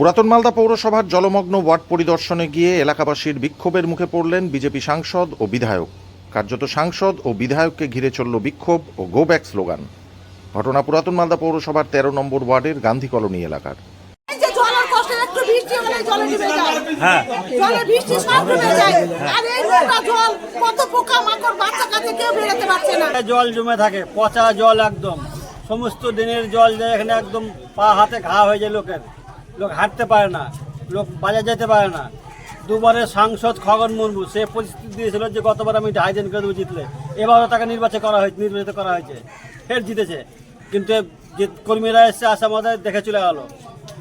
পুরাতন মালদা পৌরসভার জলমগ্ন ওয়ার্ড পরিদর্শনে গিয়ে এলাকাবাসীর বিক্ষোভের মুখে পড়লেন বিজেপি সাংসদ ও বিধায়ক। কার্যত সাংসদ ও বিধায়ককে ঘিরে চলল বিক্ষোভ ও গো ব্যাক স্লোগান। ঘটনা পুরাতন মালদা পৌরসভার তেরো নম্বর ওয়ার্ডের গান্ধী কলোনি এলাকার। এই যে জলের কষ্ট একটু বৃষ্টি হলে জলে ডুবে যায়। হ্যাঁ। জলে বৃষ্টি সব ডুবে যায়। আর এই নোংরা জল কত পোকা মাকড় বাচ্চা কাছে কেউ বেরোতে পারছে না। জল জমে থাকে পচা জল একদম। সমস্ত দিনের জল যায় এখানে একদম পা হাতে ঘা হয়ে যায় লোকের। লোক হাঁটতে পারে না, লোক বাজার যেতে পারে না। দুবারের সাংসদ খগন মুর্মু, সে পরিস্থিতি দিয়েছিল যে গতবার আমি হাইজেন করে দেবো জিতলে। এবারও তাকে নির্বাচন করা হয়েছে, নির্বাচিত করা হয়েছে। ফের জিতেছে। কিন্তু যে কর্মীরা এসছে আসা আমাদের, দেখে চলে গেলো।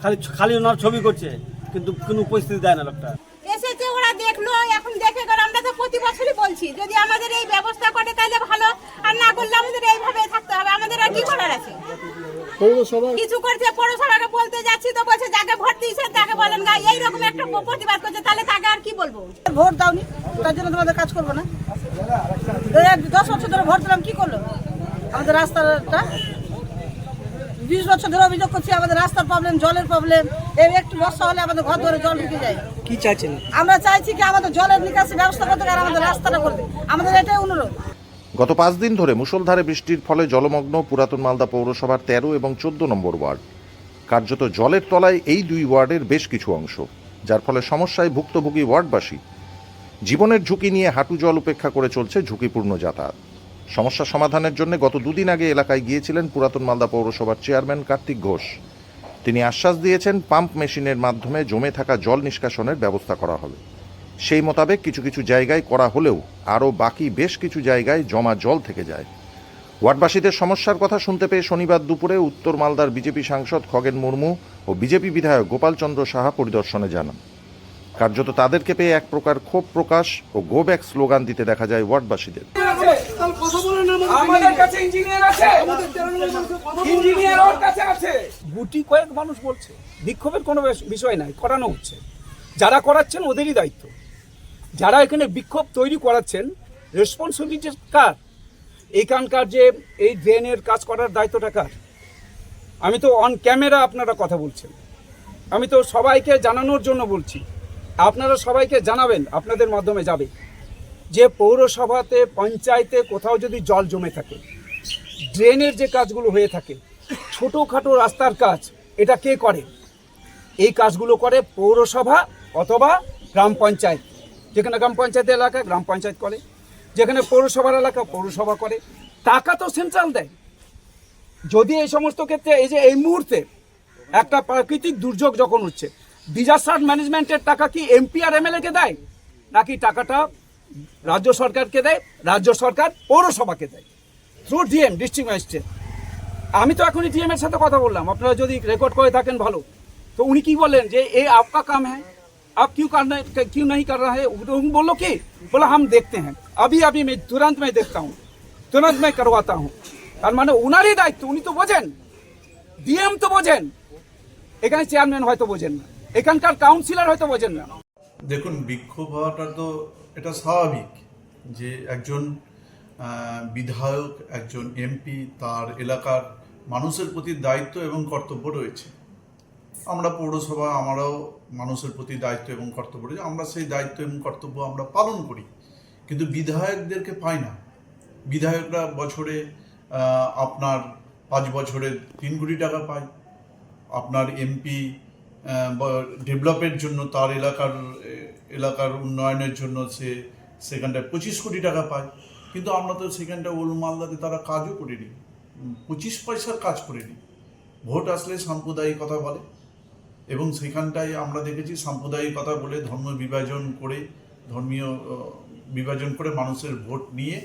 খালি খালি ওনার ছবি করছে, কিন্তু কোনো পরিস্থিতি দেয় না লোকটা। এসেছে, ওরা দেখল, এখন দেখে গেল। আমরা তো প্রতি বছরই বলছি, যদি আমাদের এই ব্যবস্থা করে, তাহলে ভালো। আর না করলে আমাদের এইভাবে থাকতে হবে। আমাদের আর কি করার আছে? কিছু করছে পৌরসভাকে বলতে যাচ্ছি তো বলছে যাকে ভোট দিয়েছে তাকে বলেন গা এইরকম একটা প্রতিবাদ করছে তাহলে তাকে আর কি বলব? ভোট দাওনি তার জন্য তোমাদের কাজ করব না। দশ বছর ধরে ভোট দিলাম কি করল? আমাদের রাস্তাটা বিশ বছর ধরে অভিযোগ করছি আমাদের রাস্তার প্রবলেম জলের প্রবলেম এই একটু বর্ষা হলে আমাদের ঘর ধরে জল ঢুকে যায়। কি চাইছেন? আমরা চাইছি কি আমাদের জলের নিকাশি ব্যবস্থা করতে আর আমাদের রাস্তাটা করবে। আমাদের এটাই অনুরোধ। গত পাঁচ দিন ধরে মুষলধারে বৃষ্টির ফলে জলমগ্ন পুরাতন মালদা পৌরসভার তেরো এবং চোদ্দ নম্বর ওয়ার্ড। কার্যত জলের তলায় এই দুই ওয়ার্ডের বেশ কিছু অংশ, যার ফলে সমস্যায় ভুক্তভোগী ওয়ার্ডবাসী। জীবনের ঝুঁকি নিয়ে হাঁটু জল উপেক্ষা করে চলছে ঝুঁকিপূর্ণ যাতায়াত। সমস্যা সমাধানের জন্য গত দুদিন আগে এলাকায় গিয়েছিলেন পুরাতন মালদা পৌরসভার চেয়ারম্যান কার্তিক ঘোষ। তিনি আশ্বাস দিয়েছেন, পাম্প মেশিনের মাধ্যমে জমে থাকা জল নিষ্কাশনের ব্যবস্থা করা হবে। সেই মোতাবেক কিছু কিছু জায়গায় করা হলেও আরও বাকি বেশ কিছু জায়গায় জমা জল থেকে যায়। ওয়ার্ডবাসীদের সমস্যার কথা শুনতে পেয়ে শনিবার দুপুরে উত্তর মালদার বিজেপি সাংসদ খগেন মুর্মু ও বিজেপি বিধায়ক গোপালচন্দ্র সাহা পরিদর্শনে জানান। কার্যত তাদেরকে পেয়ে এক প্রকার ক্ষোভ প্রকাশ ও গো ব্যাক স্লোগান দিতে দেখা যায় ওয়ার্ডবাসীদের। আমাদের কাছে ইঞ্জিনিয়ার আছে। ইঞ্জিনিয়ার ওর কাছে আছে। গুটি কয়েক মানুষ বলছে বিক্ষোভের কোনো বিষয় নাই করানো হচ্ছে। যারা করাচ্ছেন ওদেরই দায়িত্ব। যারা এখানে বিক্ষোভ তৈরি করাচ্ছেন রেসপন্সিবিলিটি কার? এইখানকার যে এই ড্রেনের কাজ করার দায়িত্বটা কার? আমি তো অন ক্যামেরা আপনারা কথা বলছেন। আমি তো সবাইকে জানানোর জন্য বলছি। আপনারা সবাইকে জানাবেন, আপনাদের মাধ্যমে যাবে। যে পৌরসভাতে, পঞ্চায়েতে কোথাও যদি জল জমে থাকে ড্রেনের যে কাজগুলো হয়ে থাকে, ছোটোখাটো রাস্তার কাজ, এটা কে করে? এই কাজগুলো করে পৌরসভা অথবা গ্রাম পঞ্চায়েত। যেখানে গ্রাম পঞ্চায়েত এলাকা, গ্রাম পঞ্চায়েত করে। যেখানে পৌরসভার এলাকা, পৌরসভা করে। টাকা তো সেন্ট্রাল দেয়। যদি এই সমস্ত ক্ষেত্রে এই যে এই মুহূর্তে একটা প্রাকৃতিক দুর্যোগ যখন হচ্ছে ডিজাস্টার ম্যানেজমেন্টের টাকা কি এমপি আর এমএলএকে দেয়? নাকি টাকাটা রাজ্য সরকারকে দেয়? রাজ্য সরকার পৌরসভাকে দেয়। থ্রু ডিএম ডিস্ট্রিক্ট ম্যাজিস্ট্রেট আমি তো এখনই ডিএমের সাথে কথা বললাম। আপনারা যদি রেকর্ড করে থাকেন ভালো। তো উনি কি বললেন যে এই আপকা কাম হ্যাঁ आप क्यों करना क्यों नहीं कर रहा है उन बोलो कि बोला हम देखते हैं अभी अभी मैं तुरंत मैं देखता हूँ तुरंत मैं करवाता हूँ তার মানে ওনারই দায়িত্ব উনি তো বোঝেন ডিএম তো বোঝেন এখানে চেয়ারম্যান হয়তো বোঝেন না এখানকার কাউন্সিলর হয়তো বোঝেন না দেখুন বিক্ষোভ হওয়াটা তো এটা স্বাভাবিক যে একজন আহ, বিধায়ক একজন এমপি তার এলাকার মানুষের প্রতি দায়িত্ব এবং কর্তব্য রয়েছে আমরা পৌরসভা, আমরাও মানুষের প্রতি দায়িত্ব এবং কর্তব্য রয়েছে। আমরা সেই দায়িত্ব এবং কর্তব্য আমরা পালন করি। কিন্তু বিধায়কদেরকে পাই না। বিধায়করা বছরে আপনার পাঁচ বছরে তিন কোটি টাকা পায়। আপনার এমপি ডেভেলপের জন্য তার এলাকার এলাকার উন্নয়নের জন্য সে সেখানটায় পঁচিশ কোটি টাকা পায়। কিন্তু আমরা তো সেখানটা ওল মালদাতে তারা কাজও করিনি। পঁচিশ পয়সার কাজ করিনি। ভোট আসলে সাম্প্রদায়িকতা বলে। এবং সেখানটায় আমরা দেখেছি সাম্প্রদায়িকতা বলে ধর্ম বিভাজন করে, ধর্মীয় বিভাজন করে মানুষের ভোট নিয়ে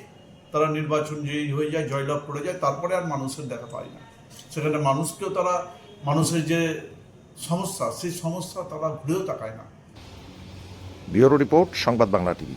তারা নির্বাচন জয়ী হয়ে যায়, জয়লাভ করে যায়, তারপরে আর মানুষের দেখা পায় না। সেখানে মানুষকেও তারা, মানুষের যে সমস্যা, সেই সমস্যা তারা ঘুরেও তাকায় না। ব্যুরো রিপোর্ট, সংবাদ বাংলা টিভি।